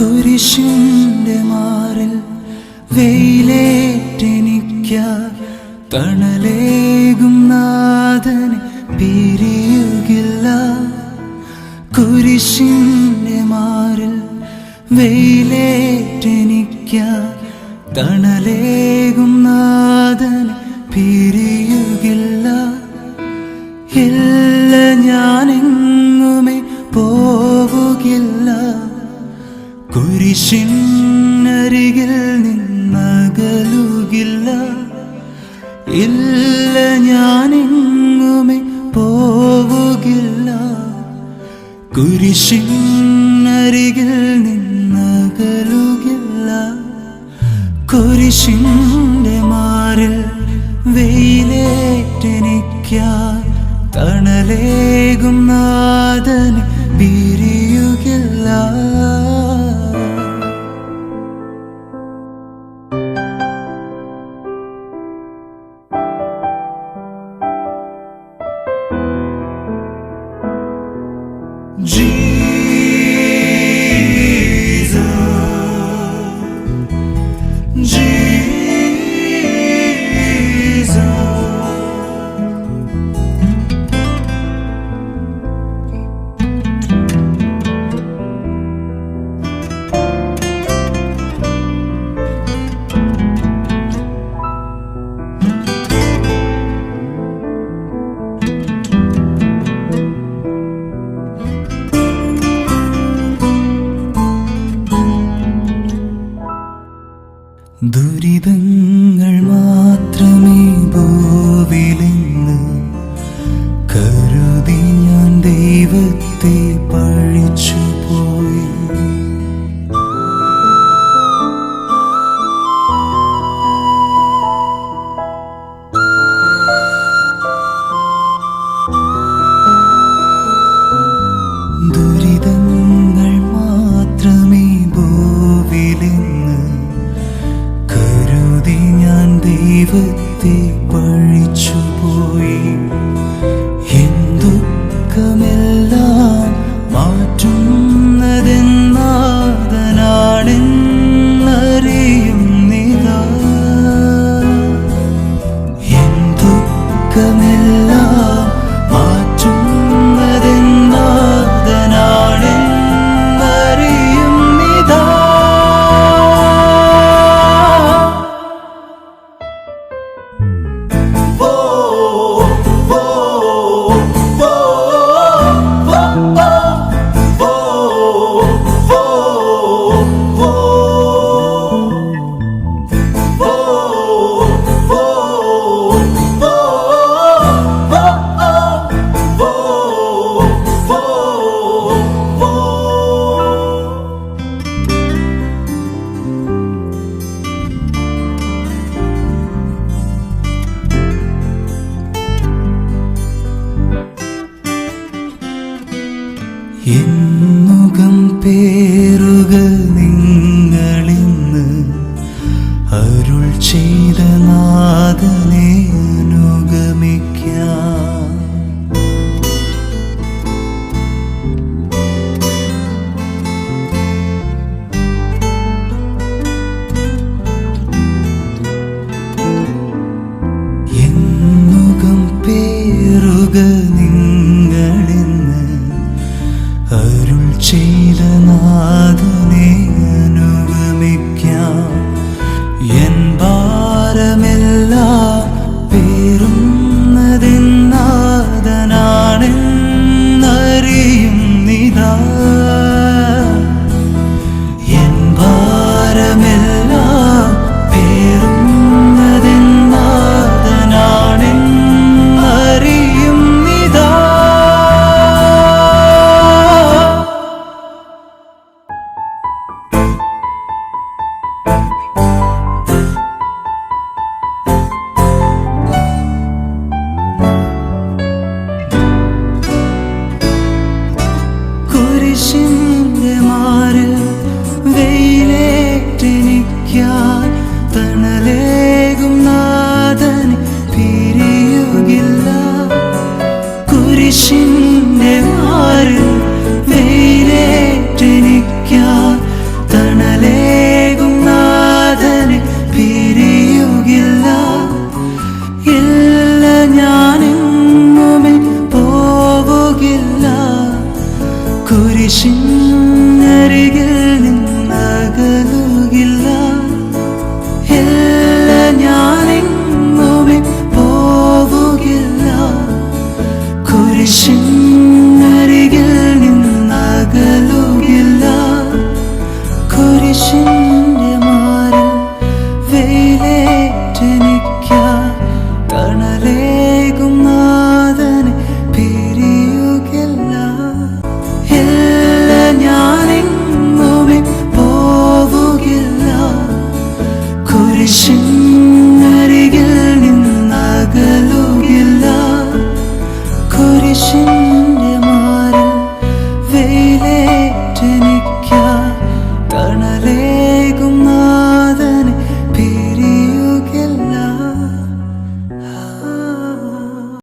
കുരിശിന്റെ മാറിൽ വെയിലേറ്റെനിക്ക തണലേകും നാഥന് പിരിയുകില്ല. കുരിശിന്റെ മാറിൽ വെയിലേറ്റെനിക്ക തണലേകും നാഥന് പിരിയുകില്ല. ഇല്ല ഞാനെങ്ങുമേ കുരിശിനരികിൽ നിന്നകലുകില്ല. ഇല്ല ഞാനെങ്ങുമേ പോവുകില്ല. കുരിശിനരികിൽ നിന്നകലുകില്ല. കുരിശിന്റെ മാറിൽ വെയിലേറ്റെനിക്കായി തണലേകും ദുരിതങ്ങൾ മാത്രമേ പോവിലെന്ന് കരുതി ഞാൻ ദൈവത്തെ പഴിച്ചു പോയി உலகமெல்லாம்